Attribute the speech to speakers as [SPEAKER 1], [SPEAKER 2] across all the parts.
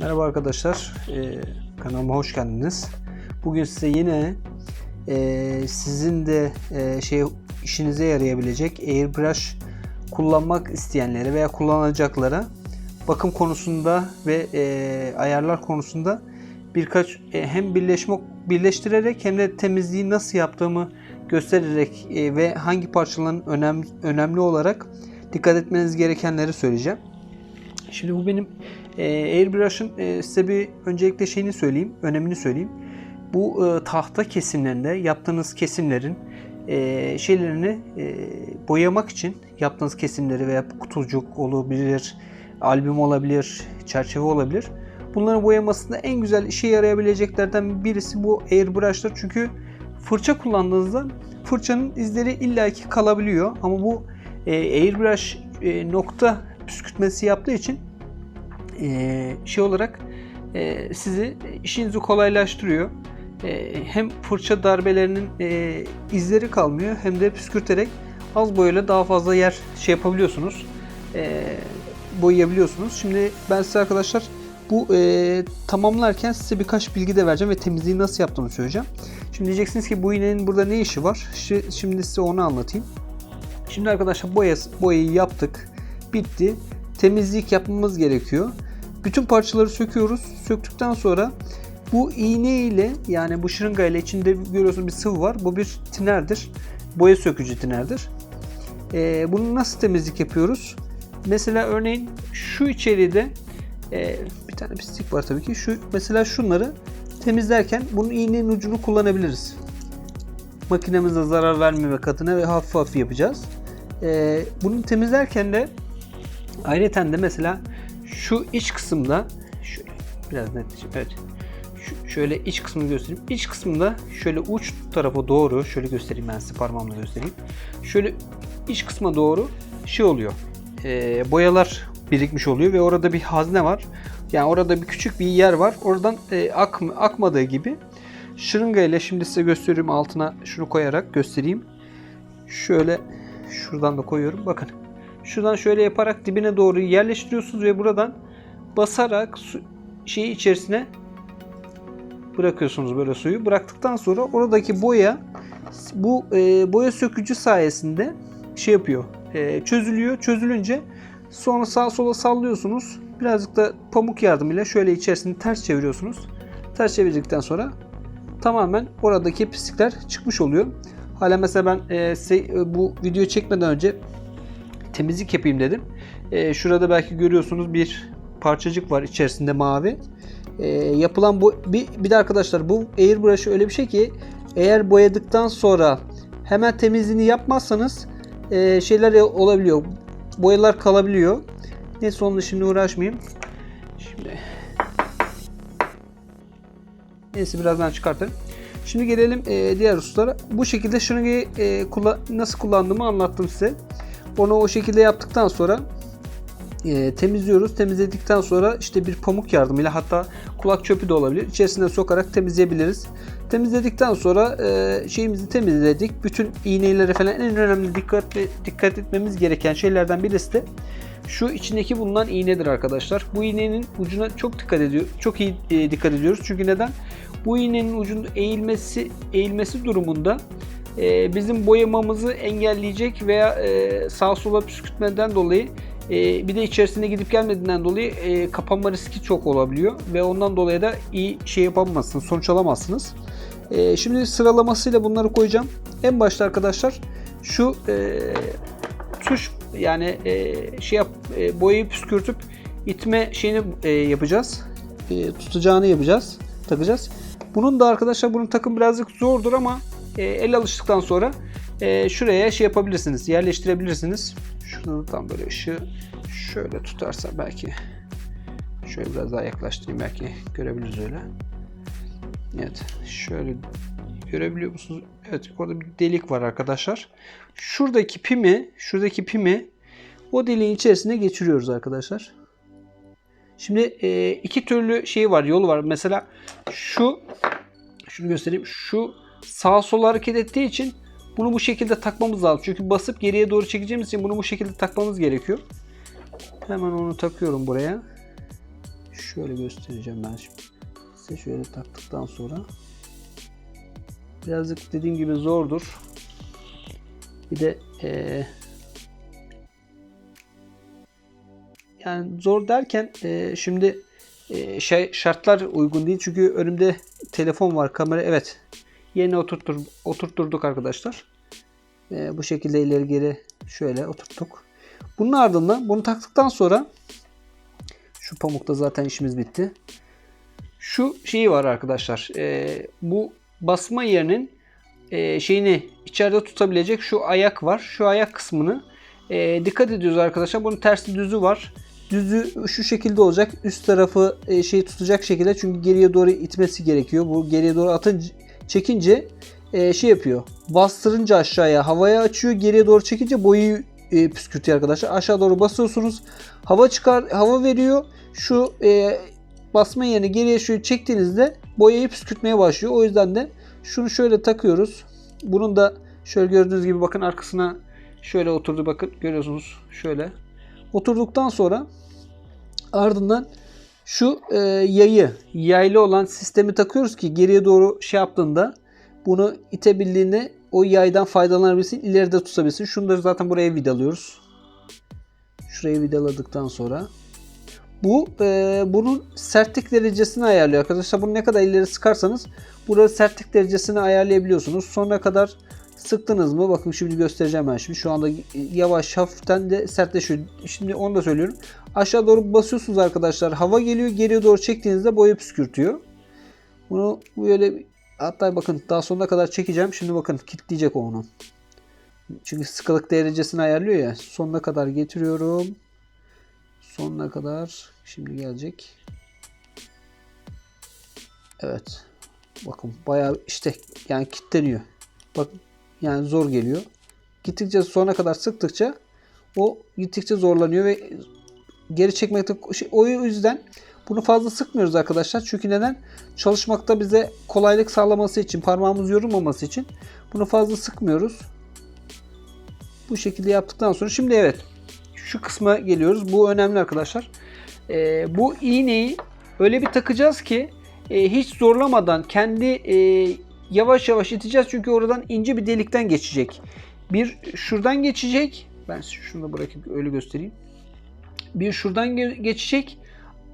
[SPEAKER 1] Merhaba arkadaşlar, ee, kanalıma hoş geldiniz. Bugün size yine ee, sizin de ee, şey işinize yarayabilecek airbrush kullanmak isteyenlere veya kullanacaklara bakım konusunda ve ee, ayarlar konusunda birkaç ee, hem birleşme birleştirerek hem de temizliği nasıl yaptığımı göstererek ee, ve hangi parçaların önem, önemli olarak dikkat etmeniz gerekenleri söyleyeceğim. Şimdi bu benim e, Airbrush'ın e, size bir öncelikle şeyini söyleyeyim, önemini söyleyeyim. Bu e, tahta kesimlerinde yaptığınız kesimlerin e, şeylerini e, boyamak için yaptığınız kesimleri veya kutucuk olabilir, albüm olabilir, çerçeve olabilir. Bunların boyamasında en güzel işe yarayabileceklerden birisi bu airbrush'lar. Çünkü fırça kullandığınızda fırçanın izleri illaki kalabiliyor. Ama bu e, airbrush e, nokta püskürtmesi yaptığı için e, şey olarak e, sizi işinizi kolaylaştırıyor. E, hem fırça darbelerinin izleri kalmıyor hem de püskürterek az boyayla daha fazla yer şey yapabiliyorsunuz. Boyayabiliyorsunuz. Şimdi ben size arkadaşlar bu e, tamamlarken size birkaç bilgi de vereceğim ve temizliği nasıl yaptığımı söyleyeceğim. Şimdi diyeceksiniz ki bu iğnenin burada ne işi var? Şi- Şimdi size onu anlatayım. Şimdi arkadaşlar boya, boyayı yaptık. Bitti. Temizlik yapmamız gerekiyor. Bütün parçaları söküyoruz. Söktükten sonra bu iğne ile yani bu şırınga ile içinde görüyorsunuz bir sıvı var. Bu bir tinerdir. Boya sökücü tinerdir. Ee, bunu nasıl temizlik yapıyoruz? Mesela örneğin şu içeride e, bir tane pislik var tabii ki. Şu mesela şunları temizlerken bunun iğnenin ucunu kullanabiliriz. Makinemize zarar vermemek adına ve hafif hafif yapacağız. Ee, bunu temizlerken de ayrıca de mesela şu iç kısımda şöyle biraz netleşeyim. Evet. Şu, şöyle iç kısmını göstereyim. İç kısmında şöyle uç tarafa doğru şöyle göstereyim ben size parmağımla göstereyim. Şöyle iç kısma doğru şey oluyor. Ee, boyalar birikmiş oluyor ve orada bir hazne var. Yani orada bir küçük bir yer var. Oradan e, ak, akmadığı gibi şırınga ile şimdi size gösteriyorum altına şunu koyarak göstereyim. Şöyle şuradan da koyuyorum. Bakın. Şuradan şöyle yaparak dibine doğru yerleştiriyorsunuz ve buradan basarak su, şeyi içerisine bırakıyorsunuz böyle suyu. Bıraktıktan sonra oradaki boya bu e, boya sökücü sayesinde şey yapıyor. E, çözülüyor. Çözülünce sonra sağa sola sallıyorsunuz. Birazcık da pamuk yardımıyla şöyle içerisini ters çeviriyorsunuz. Ters çevirdikten sonra tamamen oradaki pislikler çıkmış oluyor. Hala mesela ben e, size e, bu videoyu çekmeden önce temizlik yapayım dedim. E, şurada belki görüyorsunuz bir parçacık var içerisinde mavi. E, yapılan bu bir, bir de arkadaşlar bu airbrush öyle bir şey ki eğer boyadıktan sonra hemen temizliğini yapmazsanız e, şeyler olabiliyor. Boyalar kalabiliyor. Neyse onunla şimdi uğraşmayayım. Şimdi Neyse birazdan çıkartırım. Şimdi gelelim e, diğer hususlara. Bu şekilde şırıngayı e, kullan- nasıl kullandığımı anlattım size. Onu o şekilde yaptıktan sonra e, temizliyoruz. Temizledikten sonra işte bir pamuk yardımıyla hatta kulak çöpü de olabilir. İçerisine sokarak temizleyebiliriz. Temizledikten sonra e, şeyimizi temizledik. Bütün iğnelere falan en önemli dikkat dikkat etmemiz gereken şeylerden birisi de şu içindeki bulunan iğnedir arkadaşlar. Bu iğnenin ucuna çok dikkat ediyor. Çok iyi e, dikkat ediyoruz. Çünkü neden? Bu iğnenin ucunda eğilmesi eğilmesi durumunda e, bizim boyamamızı engelleyecek veya e, sağa sola püskürtmeden dolayı e, bir de içerisine gidip gelmediğinden dolayı e, kapanma riski çok olabiliyor ve ondan dolayı da iyi şey yapamazsınız, sonuç alamazsınız. E, şimdi sıralamasıyla bunları koyacağım. En başta arkadaşlar şu e, tuş yani e, şey yap e, boyayı püskürtüp itme şeyini e, yapacağız. E, tutacağını yapacağız, takacağız. Bunun da arkadaşlar bunun takım birazcık zordur ama e, el alıştıktan sonra e, şuraya şey yapabilirsiniz, yerleştirebilirsiniz. Şurada da tam böyle ışığı şöyle tutarsa belki şöyle biraz daha yaklaştırayım belki görebiliriz öyle. Evet, şöyle görebiliyor musunuz? Evet, orada bir delik var arkadaşlar. Şuradaki pimi, şuradaki pimi o deliğin içerisine geçiriyoruz arkadaşlar. Şimdi e, iki türlü şey var, yolu var. Mesela şu, şunu göstereyim. Şu sağa sola hareket ettiği için bunu bu şekilde takmamız lazım. Çünkü basıp geriye doğru çekeceğimiz için bunu bu şekilde takmamız gerekiyor. Hemen onu takıyorum buraya. şöyle göstereceğim ben şimdi. Size şöyle taktıktan sonra birazcık dediğim gibi zordur. Bir de eee, yani zor derken eee, şimdi eee, şey şartlar uygun değil çünkü önümde telefon var kamera evet yerine oturtur, oturtturduk arkadaşlar. Eee, bu şekilde ileri geri şöyle oturttuk. Bunun ardından bunu taktıktan sonra şu pamukta zaten işimiz bitti. Şu şeyi var arkadaşlar. eee, bu basma yerinin eee, şeyini içeride tutabilecek şu ayak var. Şu ayak kısmını eee, dikkat ediyoruz arkadaşlar. Bunun tersi düzü var. Düzü şu şekilde olacak. Üst tarafı eee, şeyi tutacak şekilde çünkü geriye doğru itmesi gerekiyor. Bu geriye doğru atınca çekince eee, şey yapıyor. Bastırınca aşağıya havaya açıyor. Geriye doğru çekince boyu e, püskürtüyor arkadaşlar. Aşağı doğru basıyorsunuz. Hava çıkar, hava veriyor. Şu e, basma yerini geriye şöyle çektiğinizde boyayı püskürtmeye başlıyor. O yüzden de şunu şöyle takıyoruz. Bunun da şöyle gördüğünüz gibi bakın arkasına şöyle oturdu bakın görüyorsunuz şöyle. Oturduktan sonra ardından şu e, yayı yaylı olan sistemi takıyoruz ki geriye doğru şey yaptığında bunu itebildiğinde o yaydan faydalanabilsin, ileride tutabilsin. Şunları zaten buraya vidalıyoruz. Şuraya vidaladıktan sonra bu e, bunun sertlik derecesini ayarlıyor arkadaşlar. Bunu ne kadar ileri sıkarsanız burada sertlik derecesini ayarlayabiliyorsunuz. Sonuna kadar sıktınız mı? Bakın şimdi göstereceğim ben şimdi. Şu anda yavaş hafiften de sertleşiyor. Şimdi onu da söylüyorum. Aşağı doğru basıyorsunuz arkadaşlar. Hava geliyor. Geriye doğru çektiğinizde boya püskürtüyor. Bunu böyle hatta bakın daha sonuna kadar çekeceğim. Şimdi bakın kilitleyecek o onu. Çünkü sıkılık derecesini ayarlıyor ya. Sonuna kadar getiriyorum. Sonuna kadar. Şimdi gelecek. Evet. Bakın bayağı işte yani kilitleniyor. Bak yani zor geliyor. Gittikçe sona kadar sıktıkça o gittikçe zorlanıyor ve geri çekmekte şey, o yüzden bunu fazla sıkmıyoruz arkadaşlar. Çünkü neden? Çalışmakta bize kolaylık sağlaması için, parmağımız yorulmaması için bunu fazla sıkmıyoruz. Bu şekilde yaptıktan sonra şimdi evet şu kısma geliyoruz. Bu önemli arkadaşlar. Ee, bu iğneyi öyle bir takacağız ki e, hiç zorlamadan kendi e, yavaş yavaş iteceğiz. Çünkü oradan ince bir delikten geçecek. Bir şuradan geçecek. Ben şunu da bırakıp öyle göstereyim. Bir şuradan ge- geçecek.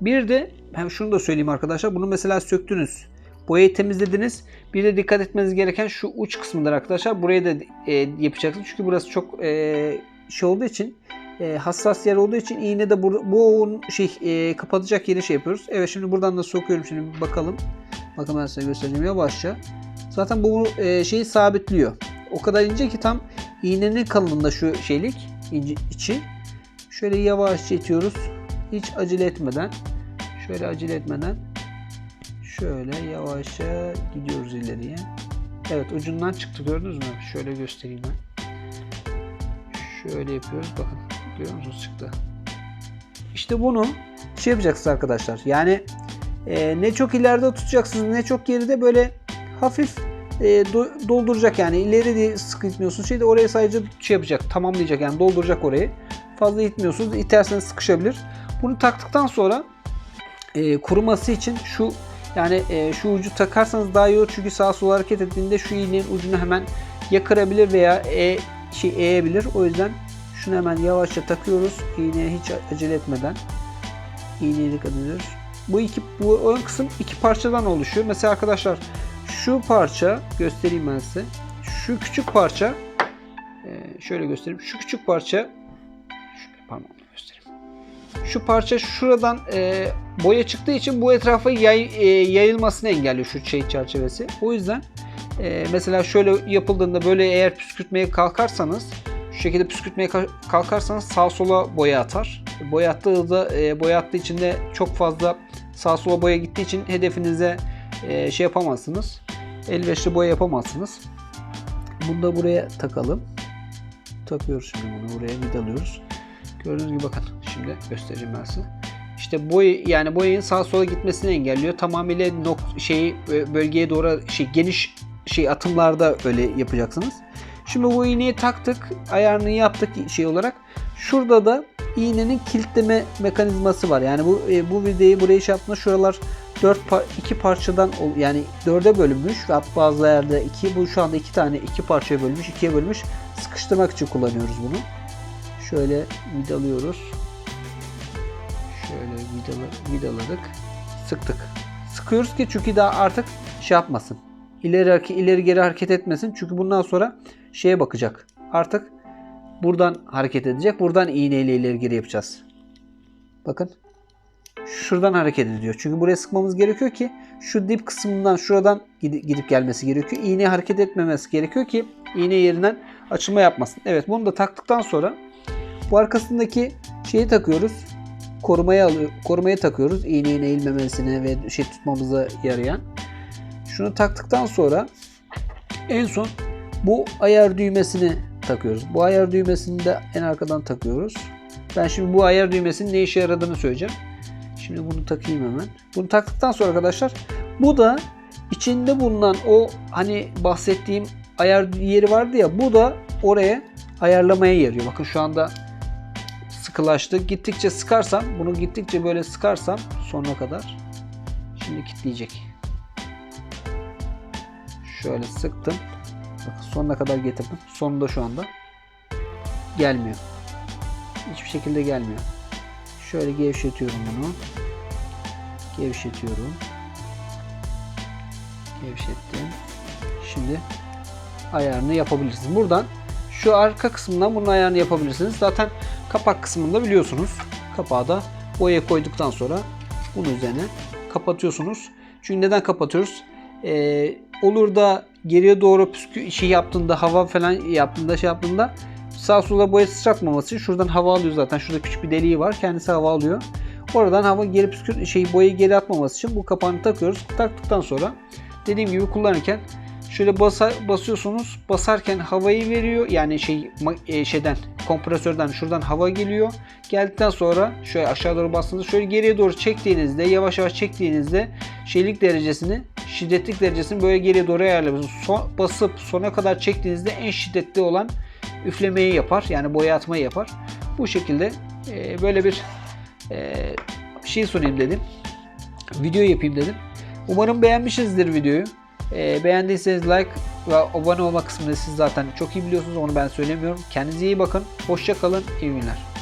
[SPEAKER 1] Bir de hem şunu da söyleyeyim arkadaşlar. Bunu mesela söktünüz. Boyayı temizlediniz. Bir de dikkat etmeniz gereken şu uç kısmıdır arkadaşlar. Buraya da e, yapacaksınız. Çünkü burası çok e, şey olduğu için e, hassas yer olduğu için iğne de bu, bu şey e, kapatacak yeri şey yapıyoruz. Evet şimdi buradan da sokuyorum şimdi bakalım. Bakın ben size göstereceğim yavaşça. Zaten bu e, şeyi sabitliyor. O kadar ince ki tam iğnenin kalınlığında şu şeylik ince, içi. Şöyle yavaşça itiyoruz. Hiç acele etmeden. Şöyle acele etmeden. Şöyle yavaşça gidiyoruz ileriye. Evet ucundan çıktı gördünüz mü? Şöyle göstereyim ben. Şöyle yapıyoruz. Bakın görüyor musunuz çıktı. İşte bunu şey yapacaksınız arkadaşlar. Yani e, ne çok ileride tutacaksınız ne çok geride böyle hafif e, do- dolduracak yani ileri de sıkı itmiyorsunuz. Şeyde oraya sadece şey yapacak tamamlayacak yani dolduracak orayı. Fazla itmiyorsunuz. İterseniz sıkışabilir. Bunu taktıktan sonra e, kuruması için şu yani e, şu ucu takarsanız daha iyi olur çünkü sağa sola hareket ettiğinde şu iğnenin ucunu hemen ya kırabilir veya e, şey eğebilir. O yüzden şunu hemen yavaşça takıyoruz. İğneye hiç acele etmeden. İğneye dikkat ediyoruz. Bu iki bu ön kısım iki parçadan oluşuyor. Mesela arkadaşlar şu parça göstereyim ben size. Şu küçük parça e, şöyle göstereyim. Şu küçük parça şöyle parmağımla göstereyim. Şu parça şuradan e, boya çıktığı için bu etrafa yay, e, yayılmasını engelliyor şu şey çerçevesi. O yüzden e, mesela şöyle yapıldığında böyle eğer püskürtmeye kalkarsanız şu şekilde püskürtmeye ka- kalkarsanız sağ sola boya atar. Boya attığı da e, boya attığı için de çok fazla sağ sola boya gittiği için hedefinize e, şey yapamazsınız. Elverişli boya yapamazsınız. Bunu da buraya takalım. Takıyoruz şimdi bunu buraya vidalıyoruz. Gördüğünüz gibi bakın şimdi göstereceğim ben size. İşte boy yani boyanın sağa sola gitmesini engelliyor. Tamamıyla nok şeyi bölgeye doğru şey geniş şey atımlarda öyle yapacaksınız. Şimdi bu iğneyi taktık, ayarını yaptık şey olarak. Şurada da iğnenin kilitleme mekanizması var. Yani bu e, bu videoyu buraya şey yaptığında şuralar 4 iki parçadan ol- yani dörde bölünmüş ve bazı yerde iki bu şu anda iki tane iki parçaya bölünmüş ikiye bölünmüş sıkıştırmak için kullanıyoruz bunu. Şöyle vidalıyoruz. Şöyle vidalı, vidaladık. Sıktık. Sıkıyoruz ki çünkü daha artık şey yapmasın. İleri ileri geri hareket etmesin. Çünkü bundan sonra şeye bakacak. Artık buradan hareket edecek. Buradan iğneyle ileri geri yapacağız. Bakın. Şuradan hareket ediyor. Çünkü buraya sıkmamız gerekiyor ki şu dip kısmından şuradan gidi- gidip gelmesi gerekiyor. İğne hareket etmemesi gerekiyor ki iğne yerinden açılma yapmasın. Evet bunu da taktıktan sonra bu arkasındaki şeyi takıyoruz. Korumaya alıyor, korumaya takıyoruz. İğnenin eğilmemesine ve şey tutmamıza yarayan. Şunu taktıktan sonra en son bu ayar düğmesini takıyoruz. Bu ayar düğmesini de en arkadan takıyoruz. Ben şimdi bu ayar düğmesinin ne işe yaradığını söyleyeceğim. Şimdi bunu takayım hemen. Bunu taktıktan sonra arkadaşlar bu da içinde bulunan o hani bahsettiğim ayar yeri vardı ya bu da oraya ayarlamaya yarıyor. Bakın şu anda sıkılaştı. Gittikçe sıkarsam bunu gittikçe böyle sıkarsam sonuna kadar şimdi kilitleyecek. Şöyle sıktım. Bakın sonuna kadar getirdim. Sonunda şu anda gelmiyor. Hiçbir şekilde gelmiyor. Şöyle gevşetiyorum bunu. Gevşetiyorum. Gevşettim. Şimdi ayarını yapabilirsiniz. Buradan şu arka kısmından bunun ayarını yapabilirsiniz. Zaten kapak kısmında biliyorsunuz. Kapağı da boya koyduktan sonra bunun üzerine kapatıyorsunuz. Çünkü neden kapatıyoruz? Ee, olur da geriye doğru püskü şey yaptığında hava falan yaptığında şey yaptığında sağ sola boya sıçratmaması için şuradan hava alıyor zaten. Şurada küçük bir deliği var. Kendisi hava alıyor. Oradan hava geri püskür şey boyayı geri atmaması için bu kapağını takıyoruz. Taktıktan sonra dediğim gibi kullanırken şöyle basa, basıyorsunuz. Basarken havayı veriyor. Yani şey e, şeyden kompresörden şuradan hava geliyor. Geldikten sonra şöyle aşağı doğru bastığınızda şöyle geriye doğru çektiğinizde yavaş yavaş çektiğinizde şeylik derecesini şiddetlik derecesini böyle geriye doğru ayarlıyorsunuz. Son, basıp sona kadar çektiğinizde en şiddetli olan üflemeyi yapar. Yani boya atmayı yapar. Bu şekilde e, böyle bir e, şey sunayım dedim. Video yapayım dedim. Umarım beğenmişsinizdir videoyu. E, beğendiyseniz like ve abone olma kısmını siz zaten çok iyi biliyorsunuz. Onu ben söylemiyorum. Kendinize iyi bakın. Hoşça kalın. İyi günler.